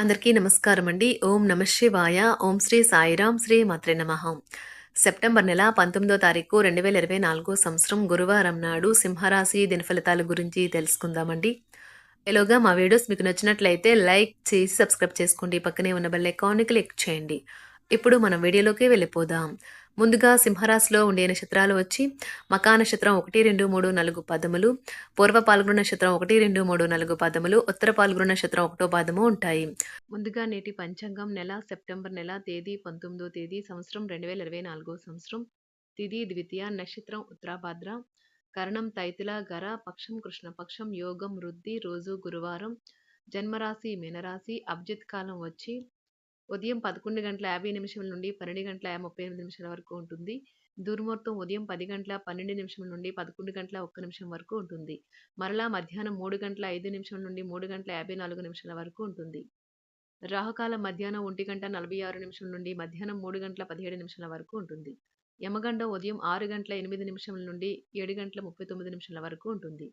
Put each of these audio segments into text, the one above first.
అందరికీ నమస్కారం అండి. ఓం నమ శివాయ. ఓం శ్రీ సాయిరాం శ్రీ మాత్రే నమ. సెప్టెంబర్ నెల పంతొమ్మిదో తారీఖు రెండు వేల ఇరవై నాలుగో సంవత్సరం గురువారం నాడు సింహరాశి దినఫలితాల గురించి తెలుసుకుందామండి. ఎలాగా మా వీడియోస్ మీకు నచ్చినట్లయితే లైక్ చేసి సబ్స్క్రైబ్ చేసుకోండి. పక్కనే ఉన్న బెల్ ఐకాన్ని క్లిక్ చేయండి. ఇప్పుడు మనం వీడియోలోకి వెళ్ళిపోదాం. ముందుగా సింహరాశిలో ఉండే నక్షత్రాలు వచ్చి మకా నక్షత్రం ఒకటి రెండు మూడు నాలుగు పదములు పూర్వ పాల్గొన నక్షత్రం ఒకటి రెండు మూడు నాలుగు పదములు ఉత్తర పాల్గొన నక్షత్రం ఒకటో పదము ఉంటాయి. ముందుగా నేటి పంచాంగం నెల సెప్టెంబర్ నెల తేదీ పంతొమ్మిదో తేదీ సంవత్సరం రెండు వేల ఇరవై నాలుగో సంవత్సరం. తిది ద్వితీయ నక్షత్రం ఉత్తరాభాద్ర. కరణం తైతుల గర పక్షం కృష్ణపక్షం యోగం వృద్ధి రోజు గురువారం. జన్మరాశి మీనరాశి అభిజిత్ కాలం వచ్చి ఉదయం పదకొండు గంటల యాభై నిమిషం నుండి పన్నెండు గంటల ముప్పై ఎనిమిది నిమిషాల వరకు ఉంటుంది. దుర్ముహూర్తం ఉదయం పది గంటల పన్నెండు నిమిషం నుండి పదకొండు గంటల ఒక్క నిమిషం వరకు ఉంటుంది. మరలా మధ్యాహ్నం మూడు గంటల ఐదు నిమిషం నుండి మూడు గంటల యాభై నాలుగు నిమిషాల వరకు ఉంటుంది. రాహుకాలం మధ్యాహ్నం ఒంటి గంట నలభై ఆరు నిమిషం నుండి మధ్యాహ్నం మూడు గంటల పదిహేడు నిమిషాల వరకు ఉంటుంది. యమగండం ఉదయం ఆరు గంటల ఎనిమిది నిమిషం నుండి ఏడు గంటల ముప్పై తొమ్మిది నిమిషాల వరకు ఉంటుంది.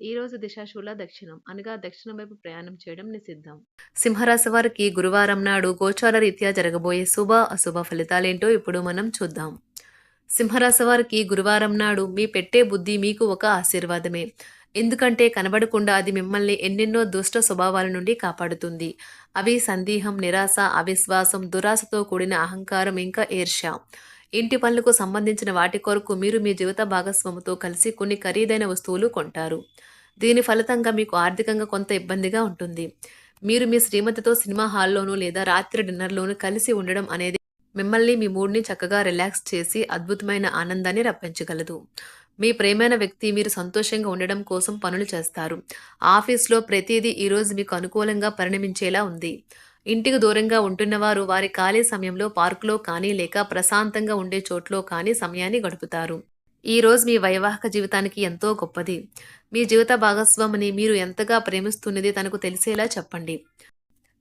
ఈ రోజు దిశాశూల దక్షిణం. అనగా దక్షిణం వైపు ప్రయాణం చేయడం నిషిద్ధం. సింహరాశి వారికి గురువారం నాడు గోచార రీత్యా జరగబోయే శుభ అశుభ ఫలితాలేంటో ఇప్పుడు మనం చూద్దాం. సింహరాశి వారికి గురువారం నాడు మీ పెట్టే బుద్ధి మీకు ఒక ఆశీర్వాదమే. ఎందుకంటే కనబడకుండా అది మిమ్మల్ని ఎన్నెన్నో దుష్ట స్వభావాల నుండి కాపాడుతుంది. అవి సందేహం నిరాశ అవిశ్వాసం దురాశతో కూడిన అహంకారం ఇంకా ఈర్ష్య. ఇంటి పనులకు సంబంధించిన వాటి కొరకు మీరు మీ జీవిత భాగస్వామితో కలిసి కొన్ని ఖరీదైన వస్తువులు కొంటారు. దీని ఫలితంగా మీకు ఆర్థికంగా కొంత ఇబ్బందిగా ఉంటుంది. మీరు మీ శ్రీమతితో సినిమా హాల్లోనూ లేదా రాత్రి డిన్నర్లోనూ కలిసి ఉండడం అనేది మిమ్మల్ని మీ మూడ్ని చక్కగా రిలాక్స్ చేసి అద్భుతమైన ఆనందాన్ని రప్పించగలదు. మీ ప్రేమైన వ్యక్తి మీరు సంతోషంగా ఉండడం కోసం పనులు చేస్తారు. ఆఫీస్లో ప్రతిదీ ఈరోజు మీకు అనుకూలంగా పరిణమించేలా ఉంది. ఇంటికి దూరంగా ఉంటున్నవారు వారి ఖాళీ సమయంలో పార్కులో కానీ లేక ప్రశాంతంగా ఉండే చోట్లో కానీ సమయాన్ని గడుపుతారు. ఈ రోజు మీ వైవాహిక జీవితానికి ఎంతో గొప్పది. మీ జీవిత భాగస్వామిని మీరు ఎంతగా ప్రేమిస్తున్నది తనకు తెలిసేలా చెప్పండి.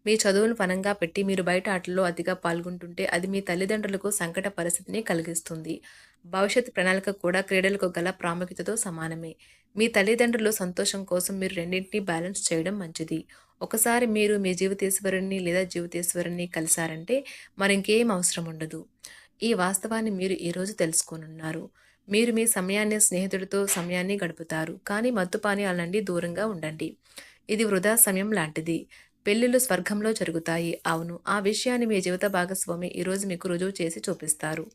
మీ చదువును పనంగా పెట్టి మీరు బయట ఆటల్లో అతిగా పాల్గొంటుంటే అది మీ తల్లిదండ్రులకు సంకట పరిస్థితిని కలిగిస్తుంది. భవిష్యత్ ప్రణాళిక కూడా క్రీడలకు గల ప్రాముఖ్యతతో సమానమే. మీ తల్లిదండ్రులు సంతోషం కోసం మీరు రెండింటినీ బ్యాలెన్స్ చేయడం మంచిది. ఒకసారి మీరు మీ జీవితేశ్వరుణ్ణి లేదా జీవితేశ్వరుణ్ణి కలిశారంటే మరింకేం అవసరం ఉండదు. ఈ వాస్తవాన్ని మీరు ఈరోజు తెలుసుకోనున్నారు. మీరు మీ సమయాన్ని స్నేహితుడితో సమయాన్ని గడుపుతారు. కానీ మత్తుపానీయాల నుండి దూరంగా ఉండండి. ఇది వృధా సమయం లాంటిది. పెళ్ళిళ్ళు స్వర్గంలో జరుగుతాయి. అవును ఆ విషయాన్ని మీ జీవిత భాగస్వామి ఈరోజు మీకు రుజువు చేసి చూపిస్తారు.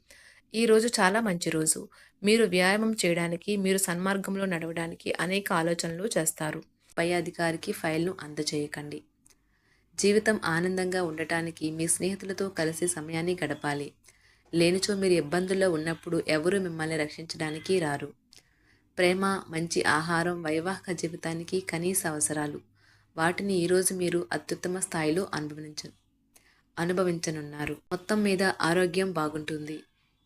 ఈ రోజు చాలా మంచి రోజు. మీరు వ్యాయామం చేయడానికి మీరు సన్మార్గంలో నడవడానికి అనేక ఆలోచనలు చేస్తారు. పై అధికారికి ఫైల్ను అందజేయకండి. జీవితం ఆనందంగా ఉండటానికి మీ స్నేహితులతో కలిసి సమయాన్ని గడపాలి. లేనిచో మీరు ఇబ్బందుల్లో ఉన్నప్పుడు ఎవరు మిమ్మల్ని రక్షించడానికి రారు. ప్రేమ మంచి ఆహారం వైవాహిక జీవితానికి కనీస అవసరాలు. వాటిని ఈరోజు మీరు అత్యుత్తమ స్థాయిలో అనుభవించ అనుభవించనున్నారు. మొత్తం మీద ఆరోగ్యం బాగుంటుంది.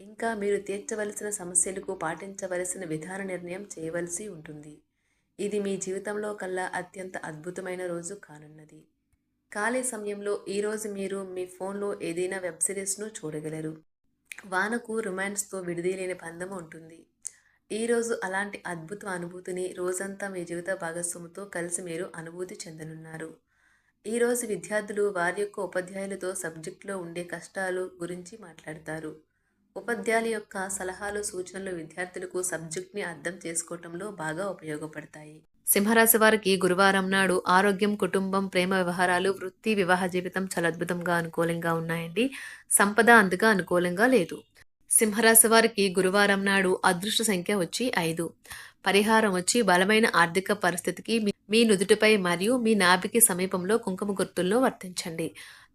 ఇంకా మీరు తీర్చవలసిన సమస్యలకు పాటించవలసిన విధాన నిర్ణయం చేయవలసి ఉంటుంది. ఇది మీ జీవితంలో కల్లా అత్యంత అద్భుతమైన రోజు కానున్నది. ఖాళీ సమయంలో ఈరోజు మీరు మీ ఫోన్లో ఏదైనా వెబ్ సిరీస్ను చూడగలరు. వానకు రొమాన్స్తో విడిదీలేని బంధం ఉంటుంది. ఈరోజు అలాంటి అద్భుత అనుభూతిని రోజంతా మీ జీవిత భాగస్వామితో కలిసి మీరు అనుభూతి చెందనున్నారు. ఈరోజు విద్యార్థులు వారి యొక్క ఉపాధ్యాయులతో సబ్జెక్టులో ఉండే కష్టాలు గురించి మాట్లాడతారు. ఉపాధ్యాయుల యొక్క సలహాలు సూచనలు విద్యార్థులకు సబ్జెక్ట్ని అర్థం చేసుకోవటంలో బాగా ఉపయోగపడతాయి. సింహరాశి వారికి గురువారం నాడు ఆరోగ్యం కుటుంబం ప్రేమ వ్యవహారాలు వృత్తి వివాహ జీవితం చాలా అద్భుతంగా అనుకూలంగా ఉన్నాయండి. సంపద అందుగా అనుకూలంగా లేదు. సింహరాశి వారికి గురువారం నాడు అదృష్ట సంఖ్య వచ్చి ఐదు. పరిహారం వచ్చి బలమైన ఆర్థిక పరిస్థితికి మీ నుదుటిపై మరియు మీ నాభికి సమీపంలో కుంకుమ గుర్తుల్లో వర్తించండి.